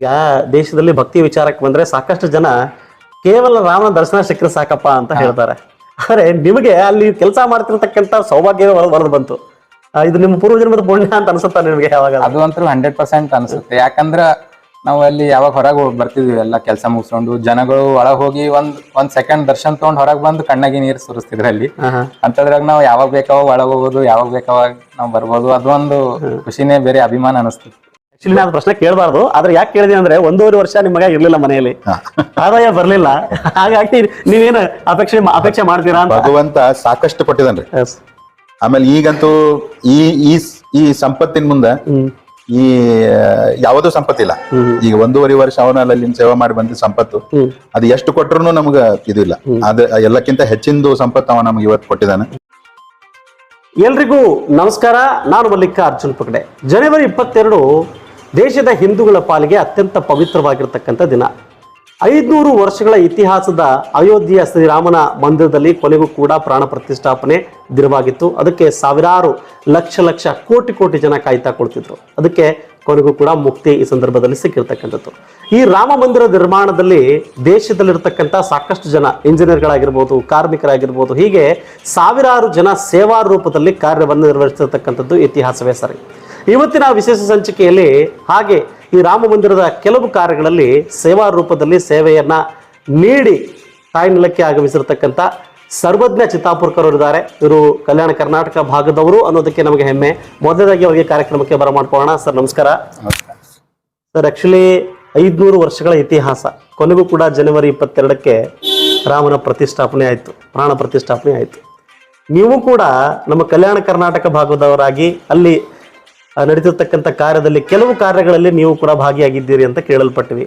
ಈಗ ದೇಶದಲ್ಲಿ ಭಕ್ತಿ ವಿಚಾರಕ್ಕೆ ಬಂದ್ರೆ ಸಾಕಷ್ಟು ಜನ ಕೇವಲ ರಾಮನ ದರ್ಶನ ಸಿಕ್ಕರೆ ಸಾಕಪ್ಪ ಅಂತ ಹೇಳ್ತಾರೆ. ಆದರೆ ನಿಮಗೆ ಅಲ್ಲಿ ಕೆಲಸ ಮಾಡ್ತಿರ್ತಕ್ಕಂಥ ಸೌಭಾಗ್ಯ ಬರೆದು ಬಂತು. ಇದು ನಿಮ್ಮ ಪೂರ್ವಜನ್ಮದ ಪುಣ್ಯ ಅಂತ ಅನ್ಸುತ್ತಾ ನಿಮಗೆ ಯಾವಾಗ? ಅದು ಅಂತೂ ಹಂಡ್ರೆಡ್ ಪರ್ಸೆಂಟ್ ಅನ್ಸುತ್ತೆ. ಯಾಕಂದ್ರ ನಾವು ಅಲ್ಲಿ ಯಾವಾಗ ಹೊರಗೆ ಬರ್ತಿದ್ವಿ ಎಲ್ಲ ಕೆಲಸ ಮುಗಿಸ್ಕೊಂಡು ಜನಗಳು ಒಳಗೆ ಹೋಗಿ ಒಂದ್ ಒಂದ್ ಸೆಕೆಂಡ್ ದರ್ಶನ್ ತಗೊಂಡ್ ಹೊರಗೆ ಬಂದು ಕಣ್ಣಾಗಿ ನೀರು ಸುರಿಸ್ತಿದ್ರು ಅಲ್ಲಿ ಅಂತದ್ರಾಗ ನಾವು ಯಾವಾಗ ಬೇಕಾವಾಗ ಒಳಗೆ ಹೋಗೋದು ಯಾವಾಗ ಬೇಕಾವಾಗ ನಾವು ಬರ್ಬೋದು ಅದೊಂದು ಖುಷಿನೇ ಬೇರೆ ಅಭಿಮಾನ ಅನಿಸ್ತು ಆಕ್ಚುಲಿ ನಾನು ಪ್ರಶ್ನೆ ಕೇಳಬಾರ್ದು. ಆದ್ರೆ ಯಾಕೆ ಕೇಳಿದೆ ಅಂದ್ರೆ ಒಂದೂವರೆ ವರ್ಷ ನಿಮ್ಮ ಮಗ ಇರ್ಲಿಲ್ಲ ಮನೆಯಲ್ಲಿ. ಆದಾಯ ಬರ್ಲಿಲ್ಲ. ಹಾಗಾಗಿ ನೀವೇನು ಅಪೇಕ್ಷೆ ಅಪೇಕ್ಷೆ ಮಾಡ್ತೀರಾ ಅಂತ? ಭಗವಂತ ಸಾಕಷ್ಟು ಕೊಟ್ಟಿದ್ದಾನ್ರಿ. ಆಮೇಲೆ ಈಗಂತೂ ಈ ಈ ಈ ಸಂಪತ್ತಿನ ಮುಂದ ಈ ಯಾವುದೂ ಸಂಪತ್ತಿಲ್ಲ. ಈಗ ಒಂದೂವರೆ ವರ್ಷ ಅವನಲ್ಲಿ ಸೇವೆ ಮಾಡಿ ಬಂದ ಸಂಪತ್ತು ಅದು ಎಷ್ಟು ಕೊಟ್ಟರು ನಮ್ಗ ಇದು ಇಲ್ಲ. ಅದ ಎಲ್ಲಕ್ಕಿಂತ ಹೆಚ್ಚಿಂದು ಸಂಪತ್ತು ಅವ ನಮ್ಗೆ ಇವತ್ತು ಕೊಟ್ಟಿದ್ದಾನೆ. ಎಲ್ರಿಗೂ ನಮಸ್ಕಾರ. ನಾನು ಮಲ್ಲಿಕ ಅರ್ಜುನ್ ಪಕಡೆ ಜನವರಿ ಇಪ್ಪತ್ತೆರಡು ದೇಶದ ಹಿಂದೂಗಳ ಪಾಲಿಗೆ ಅತ್ಯಂತ ಪವಿತ್ರವಾಗಿರ್ತಕ್ಕಂಥ ದಿನ. ಐದುನೂರು ವರ್ಷಗಳ ಇತಿಹಾಸದ ಅಯೋಧ್ಯೆಯ ಶ್ರೀರಾಮನ ಮಂದಿರದಲ್ಲಿ ಕೊನೆಗೂ ಕೂಡ ಪ್ರಾಣ ಪ್ರತಿಷ್ಠಾಪನೆ ದಿನವಾಗಿತ್ತು. ಅದಕ್ಕೆ ಸಾವಿರಾರು ಲಕ್ಷ ಲಕ್ಷ ಕೋಟಿ ಕೋಟಿ ಜನ ಕಾಯ್ತಾ ಕೊಡ್ತಿದ್ರು ಅದಕ್ಕೆ ಕೊನೆಗೂ ಕೂಡ ಮುಕ್ತಿ ಈ ಸಂದರ್ಭದಲ್ಲಿ ಸಿಕ್ಕಿರ್ತಕ್ಕಂಥದ್ದು. ಈ ರಾಮ ಮಂದಿರ ನಿರ್ಮಾಣದಲ್ಲಿ ದೇಶದಲ್ಲಿರ್ತಕ್ಕಂಥ ಸಾಕಷ್ಟು ಜನ ಇಂಜಿನಿಯರ್ಗಳಾಗಿರ್ಬೋದು, ಕಾರ್ಮಿಕರಾಗಿರ್ಬೋದು, ಹೀಗೆ ಸಾವಿರಾರು ಜನ ಸೇವಾ ರೂಪದಲ್ಲಿ ಕಾರ್ಯವನ್ನು ನಿರ್ವಹಿಸಿರ್ತಕ್ಕಂಥದ್ದು ಇತಿಹಾಸವೇ ಸರಿ. ಇವತ್ತಿನ ವಿಶೇಷ ಸಂಚಿಕೆಯಲ್ಲಿ ಹಾಗೆ ಈ ರಾಮ ಮಂದಿರದ ಕೆಲವು ಕಾರ್ಯಗಳಲ್ಲಿ ಸೇವಾ ರೂಪದಲ್ಲಿ ಸೇವೆಯನ್ನ ನೀಡಿ ತಾಯಿ ನೆಲಕ್ಕೆ ಆಗಮಿಸಿರ್ತಕ್ಕಂಥ ಸರ್ವಜ್ಞ ಚಿತ್ತಾಪುರ್ಕರವರಿದ್ದಾರೆ ಇವರು ಕಲ್ಯಾಣ ಕರ್ನಾಟಕ ಭಾಗದವರು ಅನ್ನೋದಕ್ಕೆ ನಮಗೆ ಹೆಮ್ಮೆ. ಮೊದಲದಾಗಿ ಅವರಿಗೆ ಕಾರ್ಯಕ್ರಮಕ್ಕೆ ಬರಮಾಡ್ಕೊಳ್ಳೋಣ ಸರ್ ನಮಸ್ಕಾರ. ಸರ್ ಆಕ್ಚುಲಿ ಐದುನೂರು ವರ್ಷಗಳ ಇತಿಹಾಸ. ಕೊನೆಗೂ ಕೂಡ ಜನವರಿ ಇಪ್ಪತ್ತೆರಡಕ್ಕೆ ರಾಮನ ಪ್ರತಿಷ್ಠಾಪನೆ ಆಯಿತು. ಪ್ರಾಣ ಪ್ರತಿಷ್ಠಾಪನೆ ಆಯಿತು. ನೀವು ಕೂಡ ನಮ್ಮ ಕಲ್ಯಾಣ ಕರ್ನಾಟಕ ಭಾಗದವರಾಗಿ ಅಲ್ಲಿ ನಡೀತಿರ್ತಕ್ಕಂಥ ಕಾರ್ಯದಲ್ಲಿ ಕೆಲವು ಕಾರ್ಯಗಳಲ್ಲಿ ನೀವು ಕೂಡ ಭಾಗಿಯಾಗಿದ್ದೀರಿ ಅಂತ ಕೇಳಲ್ಪಟ್ಟಿವಿ.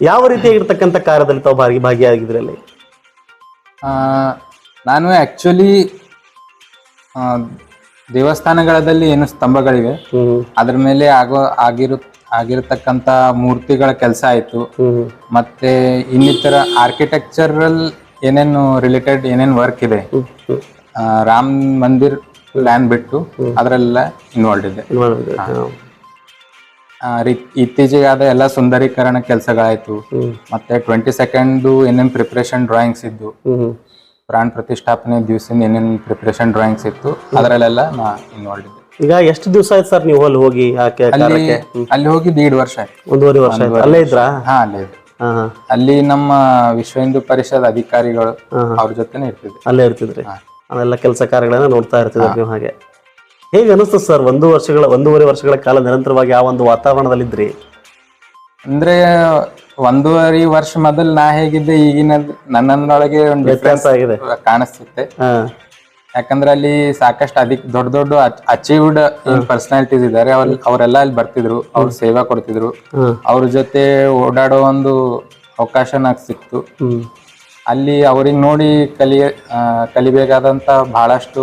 ಯಾವ ರೀತಿಯಾಗಿರ್ತಕ್ಕಂಥ ಕಾರ್ಯದಲ್ಲಿ ತಾವು ಭಾಗಿ ಭಾಗಿಯಾಗಿದ್ರಿ ಅಲ್ಲಿ? ಆ, ನಾನು ಆಕ್ಚುಲಿ ದೇವಸ್ಥಾನಗಳಲ್ಲಿ ಏನು ಸ್ತಂಭಗಳಿವೆ. ಅದ್ರ ಮೇಲೆ ಆಗೋ ಆಗಿರು ಆಗಿರತಕ್ಕಂತ ಮೂರ್ತಿಗಳ ಕೆಲಸ ಆಯಿತು. ಮತ್ತೆ ಇನ್ನಿತರ ಆರ್ಕಿಟೆಕ್ಚರಲ್ ಏನೇನು ರಿಲೇಟೆಡ್ ಏನೇನು ವರ್ಕ್ ಇದೆ. ರಾಮ್ ಮಂದಿರ್ ಪ್ಲಾನ್ ಬಿಟ್ಟು ಅದರಲ್ಲ ಇನ್ವಾಲ್ವ್ ಇದೆ. ಇತ್ತೀಚೆಗೆ ಆದ ಎಲ್ಲ ಸುಂದರೀಕರಣ ಕೆಲಸಗಳಾಯ್ತು. ಮತ್ತೆ ಟ್ವೆಂಟಿ ಸೆಕೆಂಡ್ ಏನೇನ್ ಪ್ರಿಪರೇಷನ್ ಡ್ರಾಯಿಂಗ್ಸ್ ಇದ್ದು ಪ್ರಾಣ ಪ್ರತಿಷ್ಠಾಪನೆ ದಿವಸ ಏನೇನ್ ಪ್ರಿಪರೇಷನ್ ಡ್ರಾಯಿಂಗ್ಸ್ ಇತ್ತು ಅದರಲ್ಲೆಲ್ಲ ನಾ ಇನ್ವಾಲ್ವ್ ಇದ್ದೆ. ಈಗ ಎಷ್ಟು ದಿವಸ ಆಯ್ತು ಸರ್ ನೀವು ಅಲ್ಲಿ ಹೋಗಿ ಅಲ್ಲಿ ಹೋಗಿ ದೀಡ್ ವರ್ಷ ಆಯ್ತು. ಒಂದೂವರೆ ವರ್ಷ ಆಯ್ತು. ಅಲ್ಲೇ ಇದ್ರಾ? ಹಾ ಅಲ್ಲೇ ಅಲ್ಲಿ ನಮ್ಮ ವಿಶ್ವ ಹಿಂದೂ ಪರಿಷತ್ ಅಧಿಕಾರಿಗಳು. ಅವ್ರ ಜೊತೆನೆ ಇರ್ತಿದ್ರು ಅಲ್ಲೇ ಇರ್ತಿದ್ರಿ. ಅವೆಲ್ಲ ಕೆಲಸ ಕಾರ್ಯಗಳನ್ನ ನೋಡ್ತಾ ಇರ್ತೀವಿ ನೀವು ಹಾಗೆ. ಹೇಗೆ ಅನಿಸ್ತು ಸರ್ ಒಂದು ವರ್ಷಗಳ ಒಂದೂವರೆ ವರ್ಷಗಳ ಕಾಲ ನಿರಂತರವಾಗಿ ಆ ಒಂದು ವಾತಾವರಣದಲ್ಲಿದ್ರಿ? ಅಂದ್ರೆ ಒಂದೂವರೆ ವರ್ಷ ಮೊದಲು ನಾ ಹೇಗಿದ್ದೆ ಈಗಿನ ನನ್ನೊಳಗೆ ಒಂದು ಡಿಫ್ರೆನ್ಸ್ ಆಗಿದೆ. ಕಾಣಿಸುತ್ತೆ ಯಾಕಂದ್ರೆ ಅಲ್ಲಿ ಸಾಕಷ್ಟು ಅಧಿಕ ದೊಡ್ಡ ದೊಡ್ಡ ಅಚೀವ್ಡ್ ಪರ್ಸನಾಲಿಟೀಸ್ ಇದ್ದಾರೆ. ಅವ್ರ ಅವರೆಲ್ಲ ಅಲ್ಲಿ ಬರ್ತಿದ್ರು ಅವ್ರು ಸೇವಾ ಕೊಡ್ತಿದ್ರು. ಅವ್ರ ಜೊತೆ ಓಡಾಡೋ ಒಂದು ಅವಕಾಶ ಸಿಕ್ತು. ಅಲ್ಲಿ ಅವ್ರಿಗೆ ನೋಡಿ ಕಲಿಯ ಕಲಿಬೇಕಾದಂಥ ಕಲಿಬೇಕಾದಂತ ಬಹಳಷ್ಟು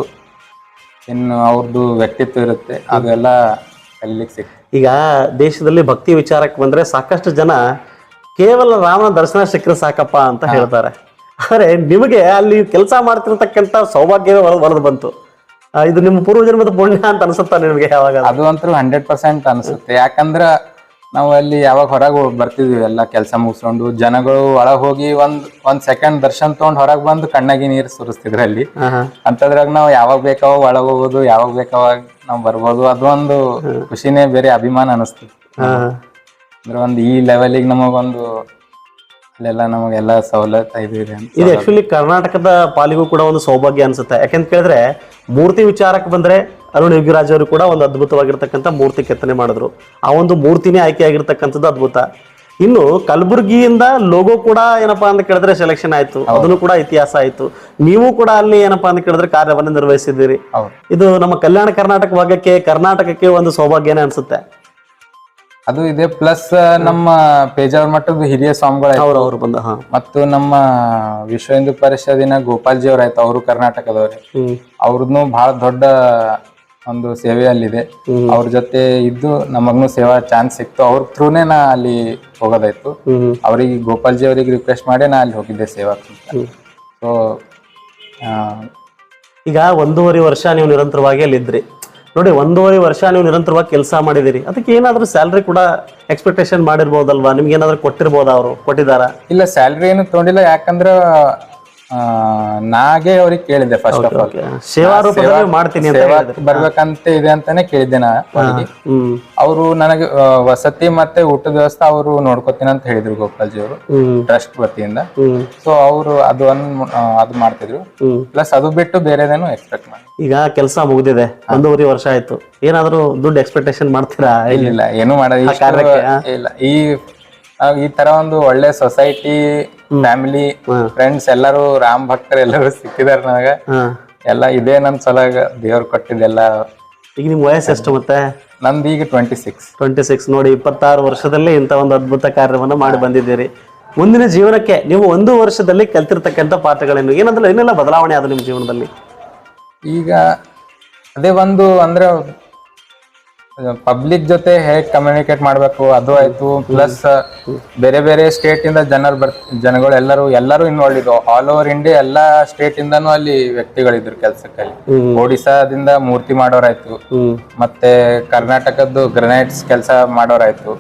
ಇನ್ನು ಅವ್ರದ್ದು ವ್ಯಕ್ತಿತ್ವ ಇರುತ್ತೆ. ಅದೆಲ್ಲ ಕಲಿಲಿಕ್ಕೆ ಸಿಕ್ತು ಈಗ ದೇಶದಲ್ಲಿ ಭಕ್ತಿ ವಿಚಾರಕ್ಕೆ ಬಂದ್ರೆ ಸಾಕಷ್ಟು ಜನ ಕೇವಲ ರಾಮನ ದರ್ಶನ ಸಿಕ್ಕರೆ ಸಾಕಪ್ಪ ಅಂತ ಹೇಳ್ತಾರೆ. ಆದರೆ ನಿಮಗೆ ಅಲ್ಲಿ ಕೆಲಸ ಮಾಡ್ತಿರ್ತಕ್ಕಂಥ ಸೌಭಾಗ್ಯವೇ ಒಳದು ಬಂತು. ಆ, ಇದು ನಿಮ್ಮ ಪೂರ್ವಜನ್ಮದ ಪುಣ್ಯ ಅಂತ ಅನ್ಸುತ್ತಾ ನಿಮಗೆ ಯಾವಾಗ ಅದು ಅಂತೂ ಹಂಡ್ರೆಡ್ ಪರ್ಸೆಂಟ್ ಅನಿಸುತ್ತೆ. ಯಾಕಂದ್ರ ನಾವು ಅಲ್ಲಿ ಯಾವಾಗ ಹೊರಗೆ ಬರ್ತಿದ್ವಿ ಎಲ್ಲ ಕೆಲಸ ಮುಗಿಸ್ಕೊಂಡು ಜನಗಳು ಒಳಗೆ ಹೋಗಿ ಒಂದ್ ಒಂದ್ ಸೆಕೆಂಡ್ ದರ್ಶನ್ ತಗೊಂಡ್ ಹೊರಗ್ ಬಂದು ಕಣ್ಣಾಗಿ ನೀರ್ ಸುರಿಸ್ತಿದ್ರು ಅಲ್ಲಿ. ಅಂತದ್ರಾಗ ನಾವು ಯಾವಾಗ ಬೇಕಾವಾಗ ಒಳಗೆ ಹೋಗೋದು ಯಾವಾಗ ಬೇಕಾವಾಗ ನಾವು ಬರ್ಬೋದು ಅದೊಂದು ಖುಷಿನೇ ಬೇರೆ ಅಭಿಮಾನ ಅನಿಸ್ತು. ಅಂದ್ರೆ ಒಂದು ಈ ಲೆವೆಲಿಗೆ ನಮಗೊಂದು ಅಲ್ಲೆಲ್ಲ ನಮಗೆಲ್ಲ ಸವಲತ್ತು ಇದು ಇದೆ ಅಂತ. ಇದು ಆಕ್ಚುಲಿ ಕರ್ನಾಟಕದ ಪಾಲಿಗೂ ಕೂಡ ಒಂದು ಸೌಭಾಗ್ಯ ಅನ್ಸುತ್ತೆ. ಯಾಕಂತ ಕೇಳಿದ್ರೆ ಮೂರ್ತಿ ವಿಚಾರಕ್ಕೆ ಬಂದ್ರೆ ಅರುಣ್ ಯೋಗಿರಾಜ್ ಅವರು ಕೂಡ ಒಂದು ಅದ್ಭುತವಾಗಿರ್ತಕ್ಕಂಥ ಮೂರ್ತಿ ಕೆತ್ತನೆ ಮಾಡಿದ್ರು. ಆ ಒಂದು ಮೂರ್ತಿನೇ ಆಯ್ಕೆ ಆಗಿರ್ತಕ್ಕಂಥದ್ದು ಅದ್ಭುತ. ಇನ್ನು ಕಲಬುರಗಿಯಿಂದ ಲೋಗೋ ಕೂಡ ಏನಪ್ಪಾ ಅಂತ ಕೇಳಿದ್ರೆ ಸೆಲೆಕ್ಷನ್ ಆಯ್ತು. ಅದನ್ನು ಕೂಡ ಇತಿಹಾಸ ಆಯ್ತು. ನೀವು ಕೂಡ ಅಲ್ಲಿ ಏನಪ್ಪಾ ಅಂತ ಕೇಳಿದ್ರೆ ಕಾರ್ಯವನ್ನು ನಿರ್ವಹಿಸಿದ್ದೀರಿ. ಇದು ನಮ್ಮ ಕಲ್ಯಾಣ ಕರ್ನಾಟಕ ಭಾಗಕ್ಕೆ ಕರ್ನಾಟಕಕ್ಕೆ ಒಂದು ಸೌಭಾಗ್ಯನೇ ಅನ್ಸುತ್ತೆ. ಅದು ಇದೆ ಪ್ಲಸ್ ನಮ್ಮ ಪೇಜಾವರ ಮಟ್ಟದ ಹಿರಿಯ ಸ್ವಾಮಿಗಳು ಅವ್ರು ಅವ್ರು ಬಂದ ಮತ್ತು ನಮ್ಮ ವಿಶ್ವ ಹಿಂದೂ ಪರಿಷತ್ತಿನ ಗೋಪಾಲ್ಜಿ ಅವ್ರ ಆಯ್ತು ಅವರು ಕರ್ನಾಟಕದವ್ರೆ ಅವ್ರದ್ನು ಅವ್ರದ್ದು ಬಹಳ ದೊಡ್ಡ ಒಂದು ಸೇವೆ ಅಲ್ಲಿದೆ ಹ್ಮ್. ಅವ್ರ ಜೊತೆ ಇದ್ದು ನಮಗ್ನು ಸೇವಾ ಚಾನ್ಸ್ ಸಿಕ್ತು. ಅವ್ರ ಥ್ರೂನೇ ನಾ ಅಲ್ಲಿ ಹೋಗೋದಾಯ್ತು. ಅವರಿಗೆ ಗೋಪಾಲ್ಜಿ ಅವರಿಗೆ ರಿಕ್ವೆಸ್ಟ್ ಮಾಡಿ ನಾ ಅಲ್ಲಿ ಹೋಗಿದ್ದೆ ಸೇವಾ. ಸೊ ಈಗ ಒಂದೂವರೆ ವರ್ಷ ನೀವು ನಿರಂತರವಾಗಿ ಅಲ್ಲಿ ಇದ್ರಿ. ನೋಡಿ ಒಂದೂವರೆ ವರ್ಷ ನೀವು ನಿರಂತರವಾಗಿ ಕೆಲಸ ಮಾಡಿದಿರಿ ಅದಕ್ಕೆ ಏನಾದರೂ ಸ್ಯಾಲ್ರಿ ಕೂಡ ಎಕ್ಸ್ಪೆಕ್ಟೇಷನ್ ಮಾಡಿರ್ಬೋದಲ್ವಾ? ನಿಮ್ಗೆ ಏನಾದರೂ ಕೊಟ್ಟಿರ್ಬೋದಾ ಅವರು? ಕೊಟ್ಟಿದಾರ ಇಲ್ಲ ಸ್ಯಾಲ್ರಿ ಏನು ತಗೊಂಡಿಲ್ಲ. ಯಾಕಂದ್ರ ನಾಗೆ ಅವ್ರಿಗೆ ಕೇಳಿದ್ದೆ ಫಸ್ಟ್ ಆಫ್ ಆಲ್ ಸೇವಾ ರೂಪದಲ್ಲಿ ಮಾಡ್ತೀನಿ ಅಂತ ಹೇಳಿದ್ರು. ಬರ್ಬೇಕಂತ ಇದೆ ಅಂತಾನೆ ಕೇಳಿದ್ದೆ ನಾ ಅವ್ರಿಗೆ ಹ್ಮ್. ಅವರು ನನಗೆ ಆ, ವಸತಿ ಮತ್ತೆ ಊಟದ ವ್ಯವಸ್ಥೆ ಅವರು ನೋಡ್ಕೋತೀನಿ ಅಂತ ಹೇಳಿದ್ರು ಗೋಪಾಲ್ಜಿ ಅವರು ಹ್ಮ್. ಟ್ರಸ್ಟ್ ವತಿಯಿಂದ. ಹ್ಮ್. ಸೊ ಅವರು ಅದು ಒಂದ್ ಆ, ಅದು ಮಾಡ್ತಿದ್ರು. ಹ್ಮ್. ಪ್ಲಸ್ ಅದು ಬಿಟ್ಟು ಬೇರೆದೇನು ಎಕ್ಸ್ಪೆಕ್ಟ್ ಮಾಡಿ ಈಗ ಕೆಲಸ ಮುಗ್ದಿದೆ ಒಂದೂವರೆ ವರ್ಷ ಆಯ್ತು. ಏನಾದರೂ ದುಡ್ಡು ಎಕ್ಸ್ಪೆಕ್ಟೇಷನ್ ಮಾಡ್ತೀರಾ ಇಲ್ಲ? ಏನು ಮಾಡೋದು ಇಷ್ಟು- ಕಾರ್ಯಕ್ಕೆ, ಆ? ಇಲ್ಲ ಈ ಈ ತರ ಒಂದು ಒಳ್ಳೆ ಸೊಸೈಟಿ ಫ್ಯಾಮಿಲಿ ಫ್ರೆಂಡ್ಸ್ ಎಲ್ಲರೂ ರಾಮ್ ಭಕ್ತರು ಎಲ್ಲರೂ ಸಿಕ್ಕಿದಾರೆ ನನಗ. ಎಲ್ಲ ಇದೇ ನನ್ ಸಲಗ ದೇವ್ರು ಕೊಟ್ಟಿದ್ದೆಲ್ಲ. ಈಗ ನಿಮ್ ವಯಸ್ಸು ಎಷ್ಟು ಮತ್ತೆ? ನಂದು ಈಗ ಟ್ವೆಂಟಿ ಸಿಕ್ಸ್ ಟ್ವೆಂಟಿ ಸಿಕ್ಸ್ ನೋಡಿ ಇಪ್ಪತ್ತಾರು ವರ್ಷದಲ್ಲಿ ಇಂಥ ಒಂದು ಅದ್ಭುತ ಕಾರ್ಯವನ್ನು ಮಾಡಿ ಬಂದಿದ್ದೀರಿ. ಮುಂದಿನ ಜೀವನಕ್ಕೆ ನೀವು ಒಂದು ವರ್ಷದಲ್ಲಿ ಕಲ್ತಿರ್ತಕ್ಕಂಥ ಪಾತ್ರಗಳೇನು ಏನಂದ್ರೆ ಏನೆಲ್ಲ ಬದಲಾವಣೆ ಆದ ನಿಮ್ಮ ಜೀವನದಲ್ಲಿ? ಈಗ ಅದೇ ಒಂದು ಅಂದ್ರೆ ಪಬ್ಲಿಕ್ ಜೊತೆ ಹೇಗ್ ಕಮ್ಯುನಿಕೇಟ್ ಮಾಡ್ಬೇಕು ಅದು ಆಯ್ತು. ಪ್ಲಸ್ ಬೇರೆ ಬೇರೆ ಸ್ಟೇಟ್ ಇಂದ ಜನರು ಬರ್ ಜನಗಳು ಎಲ್ಲರೂ ಎಲ್ಲರೂ ಇನ್ವಾಲ್ವ್ ಇದ್ರು. ಆಲ್ ಓವರ್ ಇಂಡಿಯಾ ಎಲ್ಲಾ ಸ್ಟೇಟ್ ಇಂದಾನು ಅಲ್ಲಿ ವ್ಯಕ್ತಿಗಳಿದ್ರು ಕೆಲ್ಸಕ್ಕಲ್ಲಿ ಒಡಿಸಾದಿಂದ ಮೂರ್ತಿ ಮಾಡೋರಾಯ್ತು. ಮತ್ತೆ ಕರ್ನಾಟಕದ್ದು ಗ್ರನೈಟ್ಸ್ ಕೆಲಸ ಮಾಡೋರಾಯ್ತು.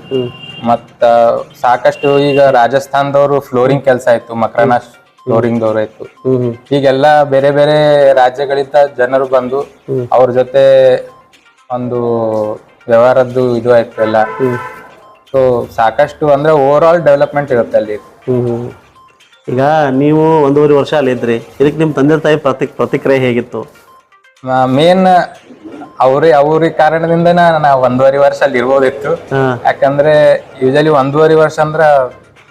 ಮತ್ತ ಸಾಕಷ್ಟು ಈಗ ರಾಜಸ್ಥಾನದವರು ಫ್ಲೋರಿಂಗ್ ಕೆಲಸ ಆಯ್ತು. ಮಕರನಾ ಫ್ಲೋರಿಂಗ್ ದವ್ರು ಆಯ್ತು ಹ್ಮ್. ಹ್ಮ್. ಹೀಗೆಲ್ಲ ಬೇರೆ ಬೇರೆ ರಾಜ್ಯಗಳಿಂದ ಜನರು ಬಂದು ಅವ್ರ ಜೊತೆ ಒಂದು ವ್ಯವಹಾರದ್ದು ಇದು ಆಯ್ತು ಎಲ್ಲ. ಸೊ ಸಾಕಷ್ಟು ಅಂದ್ರೆ ಓವರ್ ಆಲ್ ಡೆವಲಪ್ಮೆಂಟ್ ಇರುತ್ತೆ ಅಲ್ಲಿ. ಹ್ಮ್. ಈಗ ನೀವು ಒಂದೂವರೆ ವರ್ಷ ಅಲ್ಲಿ ಇದ್ರಿ. ಇದಕ್ಕೆ ನಿಮ್ಮ ತಂದೆ ತಾಯಿ ಪ್ರತಿ ಪ್ರತಿಕ್ರಿಯೆ ಹೇಗಿತ್ತು? ಮೇನ್ ಅವ್ರಿ ಅವ್ರ ಕಾರಣದಿಂದ ನಾ ಒಂದೂವರೆ ವರ್ಷ ಅಲ್ಲಿ ಇರ್ಬೋದಿತ್ತು. ಹಾ. ಯಾಕಂದ್ರೆ ಯೂಶಲಿ ಒಂದೂವರೆ ವರ್ಷ ಅಂದ್ರ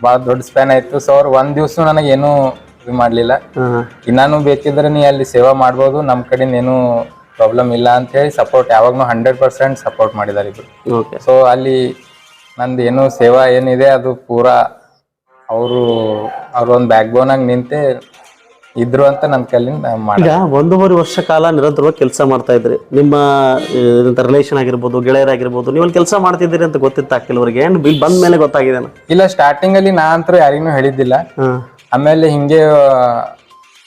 ಬಹಳ ದೊಡ್ಡ ಸ್ಪ್ಯಾನ್ ಆಯ್ತು. ಸೊ ಅವ್ರು ಒಂದ್ ದಿವ್ಸ ನನಗೆ ಏನು ಇದು ಮಾಡ್ಲಿಲ್ಲ. ಇನ್ನೂ ಇನ್ನಾನು ಬೇಕಿದ್ರೆ ನೀ ಅಲ್ಲಿ ಸೇವಾ ಮಾಡ್ಬೋದು. ನಮ್ ಕಡೆ ಏನು ಪ್ರಾಬ್ಲಮ್ ಇಲ್ಲ ಅಂತ ಹೇಳಿ ಸಪೋರ್ಟ್ ಯಾವಾಗ್ನೂ ಹಂಡ್ರೆಡ್ ಪರ್ಸೆಂಟ್ ಸಪೋರ್ಟ್ ಮಾಡಿದಾರೆ ಇಬ್ರು. ಓಕೆ ಸೊ ಅಲ್ಲಿ ನಂದು ಏನು ಸೇವಾ ಏನಿದೆ ಅದು ಪೂರಾ ಅವರು ಅವ್ರೊಂದು ಬ್ಯಾಕ್ ಬೋನ್ ಆಗಿ ನಿಂತೆ ಇದ್ರು ಅಂತ ನನ್ನ ಕೈಲಿಂದ ಮಾಡಿ ಈಗ ಒಂದೂವರೆ ವರ್ಷ ಕಾಲ ನಿರಂತರವಾಗಿ ಕೆಲಸ ಮಾಡ್ತಾ ಇದ್ರಿ. ನಿಮ್ಮ ರಿಲೇಷನ್ ಆಗಿರ್ಬೋದು ಗೆಳೆಯರಾಗಿರ್ಬೋದು ನೀವು ಅಲ್ಲಿ ಕೆಲಸ ಮಾಡ್ತಿದ್ದೀರಿ ಅಂತ ಗೊತ್ತಿತ್ತು ಕೆಲವರಿಗೆ? ಏನು ಬಿಲ್ ಬಂದ ಮೇಲೆ ಗೊತ್ತಾಗಿದೆ ಇಲ್ಲ ಸ್ಟಾರ್ಟಿಂಗ್ ಅಲ್ಲಿ ನಾ ಅಂತೂ ಯಾರಿಗೂ ಹೇಳಿದ್ದಿಲ್ಲ. ಆಮೇಲೆ ಹಿಂಗೆ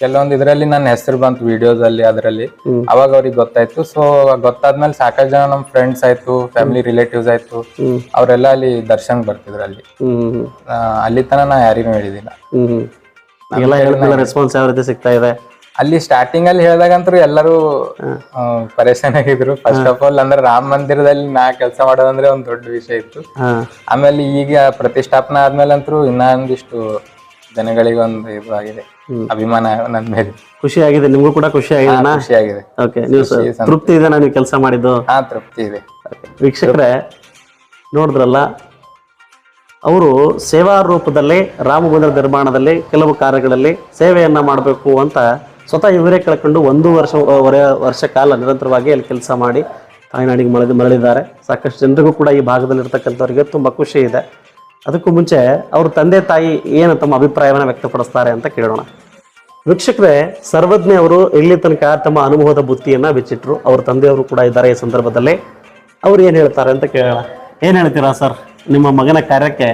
ಕೆಲವೊಂದು ಇದರಲ್ಲಿ ನನ್ನ ಹೆಸರು ಬಂತು ವಿಡಿಯೋಸ್ ಅಲ್ಲಿ ಅದರಲ್ಲಿ. ಅವಾಗ ಅವ್ರಿಗೆ ಗೊತ್ತಾಯ್ತು. ಸೊ ಗೊತ್ತಾದ್ಮೇಲೆ ಸಾಕಷ್ಟು ಜನ ನಮ್ ಫ್ರೆಂಡ್ಸ್ ಆಯ್ತು ಫ್ಯಾಮಿಲಿ ರಿಲೇಟಿವ್ಸ್ ಆಯ್ತು. ಅವರೆಲ್ಲ ಅಲ್ಲಿ ದರ್ಶನ್ ಬರ್ತಿದ್ರು ಅಲ್ಲಿ. ಆ, ಅಲ್ಲಿ ತನ ನಾ ಯಾರಿಗೂ ಹೇಳಿದಿಲ್ಲ. ಹೇಳಿದ್ಮೇಲೆ ರೆಸ್ಪಾನ್ಸ್ ಯಾವ ರೀತಿ ಸಿಗ್ತಾ ಇದೆ? ಅಲ್ಲಿ ಸ್ಟಾರ್ಟಿಂಗ್ ಅಲ್ಲಿ ಹೇಳಿದಾಗಂತೂ ಎಲ್ಲರೂ ಆ, ಪರೇಶಾನ್ ಆಗಿದ್ರು. ಫಸ್ಟ್ ಆಫ್ ಆಲ್ ಅಂದ್ರೆ ರಾಮ ಮಂದಿರದಲ್ಲಿ ನಾ ಕೆಲಸ ಮಾಡೋದಂದ್ರೆ ಒಂದ್ ದೊಡ್ಡ ವಿಷಯ ಇತ್ತು. ಹಾ. ಆಮೇಲೆ ಈಗ ಪ್ರತಿಷ್ಠಾಪನೆ ಆದ್ಮೇಲೆ ಅಂತೂ ಇನ್ನೊಂದಿಷ್ಟು ಜನಗಳಿಗೆ ಒಂದು ಇದು ಆಗಿದೆ ಅಭಿಮಾನ ನನ್ನ ಮೇಲೆ. ಖುಷಿ ಆಗಿದೆ. ನಿಮಗೂ ಕೂಡ ಖುಷಿ ಆಗಿದೆ ಖುಷಿ ಆಗಿದೆ. ಓಕೆ ನೀವು ಸ- ತೃಪ್ತಿ ಇದೆ ನೀವು ಕೆಲಸ ಮಾಡಿದ್ದು? ಹಾ ತೃಪ್ತಿ ಇದೆ. ವೀಕ್ಷಕರೇ ನೋಡಿದ್ರಲ್ಲ ಅವರು ಸೇವಾ ರೂಪದಲ್ಲಿ ರಾಮ ಮಂದಿರ ನಿರ್ಮಾಣದಲ್ಲಿ ಕೆಲವು ಕಾರ್ಯಗಳಲ್ಲಿ ಸೇವೆಯನ್ನ ಮಾಡಬೇಕು ಅಂತ ಸ್ವತಃ ಇವರೇ ಕಳ್ಕೊಂಡು ಒಂದು ವರ್ಷ ವರೆ ವರ್ಷ ಕಾಲ ನಿರಂತರವಾಗಿ ಅಲ್ಲಿ ಕೆಲಸ ಮಾಡಿ ತಾಯ್ನಾಡಿಗೆ ಮರಳಿ ಮರಳಿದ್ದಾರೆ. ಸಾಕಷ್ಟು ಜನರಿಗೂ ಕೂಡ ಈ ಭಾಗದಲ್ಲಿರ್ತಕ್ಕಂಥವ್ರಿಗೆ ತುಂಬ ಖುಷಿ ಇದೆ. ಅದಕ್ಕೂ ಮುಂಚೆ ಅವ್ರ ತಂದೆ ತಾಯಿ ಏನು ತಮ್ಮ ಅಭಿಪ್ರಾಯವನ್ನು ವ್ಯಕ್ತಪಡಿಸ್ತಾರೆ ಅಂತ ಕೇಳೋಣ. ವೀಕ್ಷಕರೇ ಸರ್ವಜ್ಞ ಅವರು ಇಲ್ಲಿ ತನಕ ತಮ್ಮ ಅನುಭವದ ಬುತ್ತಿಯನ್ನು ಬಿಚ್ಚಿಟ್ರು ಅವ್ರ ತಂದೆಯವರು ಕೂಡ ಇದ್ದಾರೆ ಈ ಸಂದರ್ಭದಲ್ಲಿ. ಅವ್ರು ಏನು ಹೇಳ್ತಾರೆ ಅಂತ ಕೇಳೋಣ. ಏನು ಹೇಳ್ತೀರಾ ಸರ್? ನಿಮ್ಮ ಮಗನ ಕಾರ್ಯಕ್ಕೆ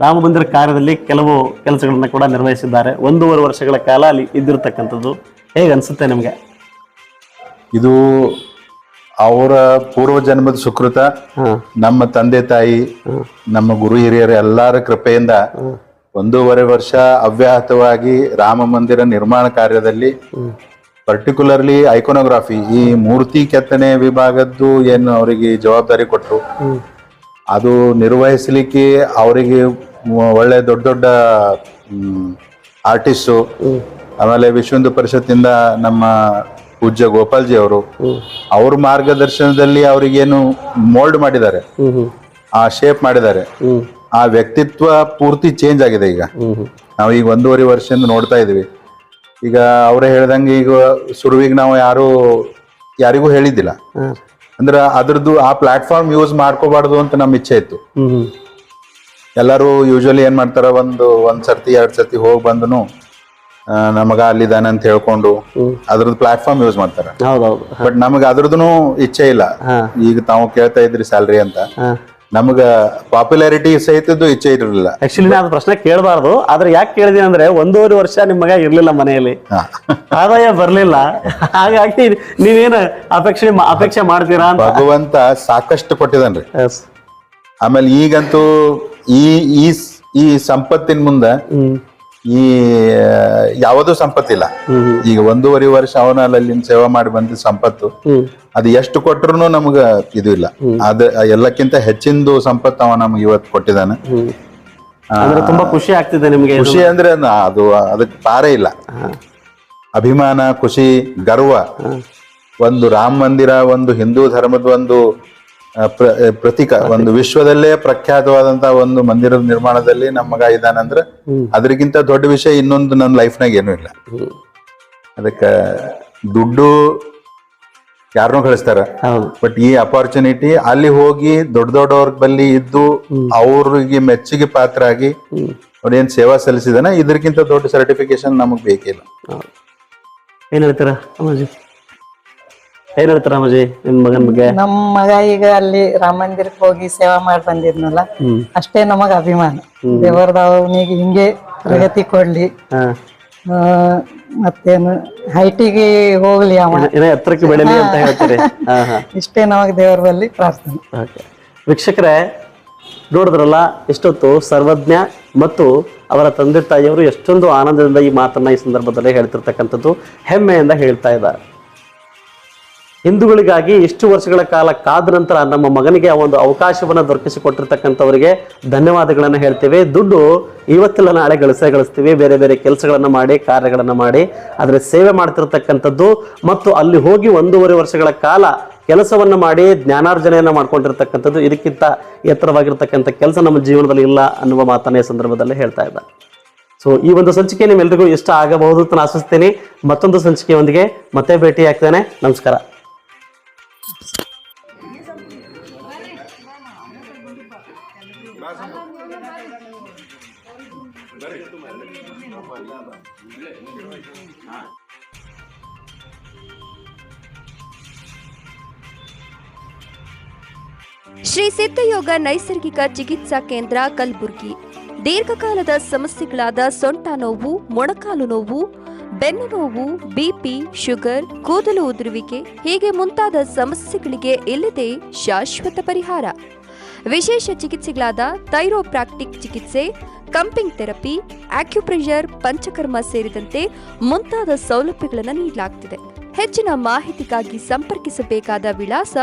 ರಾಮ ಮಂದಿರ ಕಾರ್ಯದಲ್ಲಿ ಕೆಲವು ಕೆಲಸಗಳನ್ನು ಕೂಡ ನಿರ್ವಹಿಸಿದ್ದಾರೆ. ಒಂದೂವರೆ ವರ್ಷಗಳ ಕಾಲ ಅಲ್ಲಿ ಇದ್ದಿರ್ತಕ್ಕಂಥದ್ದು. ಹೇಗೆ ಅನಿಸುತ್ತೆ ನಿಮಗೆ? ಇದು ಅವರ ಪೂರ್ವ ಜನ್ಮದ ಸುಕೃತ ನಮ್ಮ ತಂದೆ ತಾಯಿ ನಮ್ಮ ಗುರು ಹಿರಿಯರ ಎಲ್ಲರ ಕೃಪೆಯಿಂದ ಒಂದೂವರೆ ವರ್ಷ ಅವ್ಯಾಹತವಾಗಿ ರಾಮ ಮಂದಿರ ನಿರ್ಮಾಣ ಕಾರ್ಯದಲ್ಲಿ ಪರ್ಟಿಕ್ಯುಲರ್ಲಿ ಐಕೋನೋಗ್ರಾಫಿ ಈ ಮೂರ್ತಿ ಕೆತ್ತನೆ ವಿಭಾಗದ್ದು ಏನು ಅವರಿಗೆ ಜವಾಬ್ದಾರಿ ಕೊಟ್ಟರು. ಅದು ನಿರ್ವಹಿಸಲಿಕ್ಕೆ ಅವರಿಗೆ ಒಳ್ಳೆ ದೊಡ್ಡ ದೊಡ್ಡ ಆರ್ಟಿಸ್ಟು ಆಮೇಲೆ ವಿಶ್ವ ಹಿಂದೂ ಪರಿಷತ್ತಿಂದ ನಮ್ಮ ಪೂಜ್ಯ ಗೋಪಾಲ್ಜಿ ಅವರು ಅವ್ರ ಮಾರ್ಗದರ್ಶನದಲ್ಲಿ ಅವರಿಗೇನು ಮೋಲ್ಡ್ ಮಾಡಿದ್ದಾರೆ ಆ ಶೇಪ್ ಮಾಡಿದ್ದಾರೆ ಆ ವ್ಯಕ್ತಿತ್ವ ಪೂರ್ತಿ ಚೇಂಜ್ ಆಗಿದೆ ಈಗ. ನಾವು ಈಗ ಒಂದೂವರೆ ವರ್ಷದಿಂದ ನೋಡ್ತಾ ಇದೀವಿ ಈಗ ಅವರೇ ಹೇಳ್ದಂಗೆ ಈಗ ಶುರುವಿಗೆ ನಾವು ಯಾರು ಯಾರಿಗೂ ಹೇಳಿದ್ದಿಲ್ಲ. ಅಂದ್ರೆ ಅದ್ರದ್ದು ಆ ಪ್ಲಾಟ್ಫಾರ್ಮ್ ಯೂಸ್ ಮಾಡ್ಕೋಬಾರ್ದು ಅಂತ ನಮ್ಮ ಇಚ್ಛೆ ಇತ್ತು. ಎಲ್ಲರೂ ಯೂಶಲಿ ಏನ್ ಮಾಡ್ತಾರ ಒಂದು ಒಂದ್ ಸರ್ತಿ ಎರಡ್ ಸರ್ತಿ ಹೋಗಿ ಬಂದನು ನಮಗ ಅಲ್ಲಿದ್ದಾನೆ ಅಂತ ಹೇಳ್ಕೊಂಡು ಅದ್ರದ್ದು ಪ್ಲಾಟ್ಫಾರ್ಮ್ ಯೂಸ್ ಮಾಡ್ತಾರೆ. ಹೌದೌದು. ಬಟ್ ನಮಗ ಅದ್ರದ್ದು ಇಚ್ಛೆ ಇಲ್ಲ. ಈಗ ತಾವು ಕೇಳ್ತಾ ಇದ್ರಿ ಸ್ಯಾಲ್ರಿ ಅಂತ. ನಮಗ ಪಾಪ್ಯುಲಾರಿಟಿ ಸಹಿತದ್ದು ಇಚ್ಛೆ ಇರಲಿಲ್ಲ ಆಕ್ಚುಲಿ ನಾನು ಪ್ರಶ್ನೆ ಕೇಳಬಾರ್ದು. ಆದ್ರೆ ಯಾಕೆ ಕೇಳಿದೀನಿ ಅಂದ್ರೆ ಒಂದೂವರೆ ವರ್ಷ ನಿಮ್ಮ ಮಗ ಇರ್ಲಿಲ್ಲ ಮನೆಯಲ್ಲಿ. ಆದಾಯ ಬರ್ಲಿಲ್ಲ. ಹಾಗಾಗಿ ನೀವೇನು ಅಪೇಕ್ಷೆ ಅಪೇಕ್ಷೆ ಮಾಡ್ತೀರಾ ಭಗವಂತ ಸಾಕಷ್ಟು ಕೊಟ್ಟಿದನ್ರಿ Yes. ಆಮೇಲೆ ಈಗಂತೂ ಈ ಈ ಈ ಸಂಪತ್ತಿನ ಮುಂದ ಈ ಯಾವುದೂ ಸಂಪತ್ತಿಲ್ಲ. ಈಗ ಒಂದೂವರೆ ವರ್ಷ ಅವನ ಅಲ್ಲಿನ ಸೇವೆ ಮಾಡಿ ಬಂದ ಸಂಪತ್ತು ಅದು ಎಷ್ಟು ಕೊಟ್ಟರು ನಮಗ ಇದು ಇಲ್ಲ. ಅದ ಎಲ್ಲಕ್ಕಿಂತ ಹೆಚ್ಚಿಂದು ಸಂಪತ್ತು ಅವ ನಮ್ಗೆ ಇವತ್ತು ಕೊಟ್ಟಿದ್ದಾನೆ. ತುಂಬಾ ಖುಷಿ ಆಗ್ತಿದೆ ನಿಮಗೆ ಖುಷಿ ಅಂದ್ರೆ ಅದು ಅದಕ್ಕೆ ಪಾರೇ ಇಲ್ಲ. ಅಭಿಮಾನ ಖುಷಿ ಗರ್ವ. ಒಂದು ರಾಮ ಮಂದಿರ ಒಂದು ಹಿಂದೂ ಧರ್ಮದ ಒಂದು ಪ್ರತೀಕ ಒಂದು ವಿಶ್ವದಲ್ಲೇ ಪ್ರಖ್ಯಾತವಾದಂತ ಒಂದು ಮಂದಿರದ ನಿರ್ಮಾಣದಲ್ಲಿ ನಮ್ಮ ಮಗ ಇದ್ದಾನಂದ್ರೆ ಅದಕ್ಕಿಂತ ದೊಡ್ಡ ವಿಷಯ ಇನ್ನೊಂದು ನನ್ನ ಲೈಫ್ನಾಗ ಏನೂ ಇಲ್ಲ. ಅದಕ್ಕ ದುಡ್ಡು ಯಾರನ್ನೂ ಕಳಿಸ್ತಾರ. ಬಟ್ ಈ ಅಪಾರ್ಚುನಿಟಿ ಅಲ್ಲಿ ಹೋಗಿ ದೊಡ್ಡ ದೊಡ್ಡವ್ರ ಬಲ್ಲಿ ಇದ್ದು ಅವ್ರಿಗೆ ಮೆಚ್ಚುಗೆ ಪಾತ್ರ ಆಗಿ ಅವ್ರೇನ್ ಸೇವಾ ಸಲ್ಲಿಸಿದಾನ. ಇದಕ್ಕಿಂತ ದೊಡ್ಡ ಸರ್ಟಿಫಿಕೇಶನ್ ನಮಗ್ ಬೇಕಿಲ್ಲ. ಏನ್ ಹೇಳ್ತೀರಾ ಏನ್ ಹೇಳ್ತಾರ ರಾಮಜಿ ನಿಮ್ ಮಗನ್ ಬಗ್ಗೆ? ನಮ್ ಮಗ ಈಗ ಅಲ್ಲಿ ರಾಮ ಮಂದಿರಕ್ಕೆ ಹೋಗಿ ಸೇವಾ ಮಾಡಿ ಬಂದಿದ್ನಲ್ಲ ಅಷ್ಟೇ ನಮಗ ಅಭಿಮಾನ. ದೇವರದವನಿಗೆ ಹಿಂಗೆ ಪ್ರಗತಿ ಕೊಡ್ಲಿ. ಹಾ. ಆ, ಮತ್ತೇನು ಹೈಟಿಗೆ ಹೋಗ್ಲಿ ಅವ. ಇನ್ನ ಎತ್ತರಕ್ಕೆ ಬೆಳೀಲಿ ಅಂತ ಹೇಳ್ತೀರಿ. ಹಾ ಹಾ. ಇಷ್ಟೇ ನಮಗ್ ದೇವರ ಬಲ್ಲಿ ಪ್ರಾರ್ಥನೆ. ಓಕೆ. ವೀಕ್ಷಕರೇ ನೋಡಿದ್ರಲ್ಲ ಎಷ್ಟೊತ್ತು ಸರ್ವಜ್ಞ ಮತ್ತು ಅವರ ತಂದೆ ತಾಯಿಯವರು ಎಷ್ಟೊಂದು ಆನಂದದಿಂದ ಈ ಮಾತನ್ನ ಈ ಸಂದರ್ಭದಲ್ಲಿ ಹೇಳ್ತಿರ್ತಕ್ಕಂಥದ್ದು ಹೆಮ್ಮೆಯಿಂದ ಹೇಳ್ತಾ ಇದ್ದಾರೆ. ಹಿಂದೂಗಳಿಗಾಗಿ ಇಷ್ಟು ವರ್ಷಗಳ ಕಾಲ ಕಾದ ನಂತರ ನಮ್ಮ ಮಗನಿಗೆ ಆ ಒಂದು ಅವಕಾಶವನ್ನು ದೊರಕಿಸಿಕೊಟ್ಟಿರ್ತಕ್ಕಂಥವರಿಗೆ ಧನ್ಯವಾದಗಳನ್ನು ಹೇಳ್ತೇವೆ. ದುಡ್ಡು ಇವತ್ತೆಲ್ಲ ನಾಳೆ ಗಳಿಸೇ, ಗಳಿಸ್ತೀವಿ. ಬೇರೆ ಬೇರೆ ಕೆಲಸಗಳನ್ನು ಮಾಡಿ, ಕಾರ್ಯಗಳನ್ನು ಮಾಡಿ ಅದರ ಸೇವೆ ಮಾಡ್ತಿರ್ತಕ್ಕಂಥದ್ದು ಮತ್ತು ಅಲ್ಲಿ ಹೋಗಿ ಒಂದೂವರೆ ವರ್ಷಗಳ ಕಾಲ ಕೆಲಸವನ್ನು ಮಾಡಿ ಜ್ಞಾನಾರ್ಜನೆಯನ್ನು ಮಾಡ್ಕೊಂಡಿರ್ತಕ್ಕಂಥದ್ದು ಇದಕ್ಕಿಂತ ಎತ್ತರವಾಗಿರ್ತಕ್ಕಂಥ ಕೆಲಸ ನಮ್ಮ ಜೀವನದಲ್ಲಿ ಇಲ್ಲ ಅನ್ನುವ ಮಾತನ್ನೇ ಸಂದರ್ಭದಲ್ಲಿ ಹೇಳ್ತಾ ಇದ್ದಾರೆ. ಸೊ ಈ ಒಂದು ಸಂಚಿಕೆ ನಿಮ್ಮೆಲ್ರಿಗೂ ಇಷ್ಟ ಆಗಬಹುದು ಅಂತ ಆಶಿಸ್ತೀನಿ. ಮತ್ತೊಂದು ಸಂಚಿಕೆಯೊಂದಿಗೆ ಮತ್ತೆ ಭೇಟಿ ಆಗ್ತೇನೆ ನಮಸ್ಕಾರ. ಶ್ರೀ ಸಿದ್ಧಯೋಗ ನೈಸರ್ಗಿಕ ಚಿಕಿತ್ಸಾ ಕೇಂದ್ರ ಕಲಬುರಗಿ. ದೀರ್ಘಕಾಲದ ಸಮಸ್ಯೆಗಳಾದ ಸೊಂಟ ನೋವು, ಮೊಣಕಾಲು ನೋವು, ಬೆನ್ನು ನೋವು ಬಿಪಿ ಶುಗರ್, ಕೂದಲು ಉದುರುವಿಕೆ ಹೀಗೆ ಮುಂತಾದ ಸಮಸ್ಯೆಗಳಿಗೆ ಇಲ್ಲದೆ ಶಾಶ್ವತ ಪರಿಹಾರ. ವಿಶೇಷ ಚಿಕಿತ್ಸೆಗಳಾದ ಥೈರೋಪ್ರಾಕ್ಟಿಕ್ ಚಿಕಿತ್ಸೆ, ಕಂಪಿಂಗ್ ಥೆರಪಿ, ಆಕ್ಯುಪ್ರೆಷರ್, ಪಂಚಕರ್ಮ ಸೇರಿದಂತೆ ಮುಂತಾದ ಸೌಲಭ್ಯಗಳನ್ನು ನೀಡಲಾಗುತ್ತಿದೆ ಹೆಚ್ಚಿನ ಮಾಹಿತಿಗಾಗಿ ಸಂಪರ್ಕಿಸಬೇಕಾದ ವಿಳಾಸ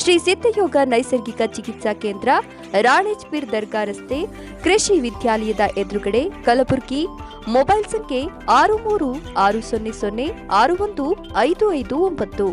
ಶ್ರೀ ಸಿದ್ಧಯೋಗ ನೈಸರ್ಗಿಕ ಚಿಕಿತ್ಸಾ ಕೇಂದ್ರ, ರಾಣೇಜ್ಪೀರ್ ದರ್ಗಾ ರಸ್ತೆ, ಕೃಷಿ ವಿದ್ಯಾಲಯದ ಎದುರುಗಡೆ ಕಲಬುರಗಿ. ಮೊಬೈಲ್ ಸಂಖ್ಯೆ ಆರು ಮೂರು ಆರು ಸೊನ್ನೆ ಸೊನ್ನೆ ಆರು ಒಂದು ಐದು ಐದು ಒಂಬತ್ತು.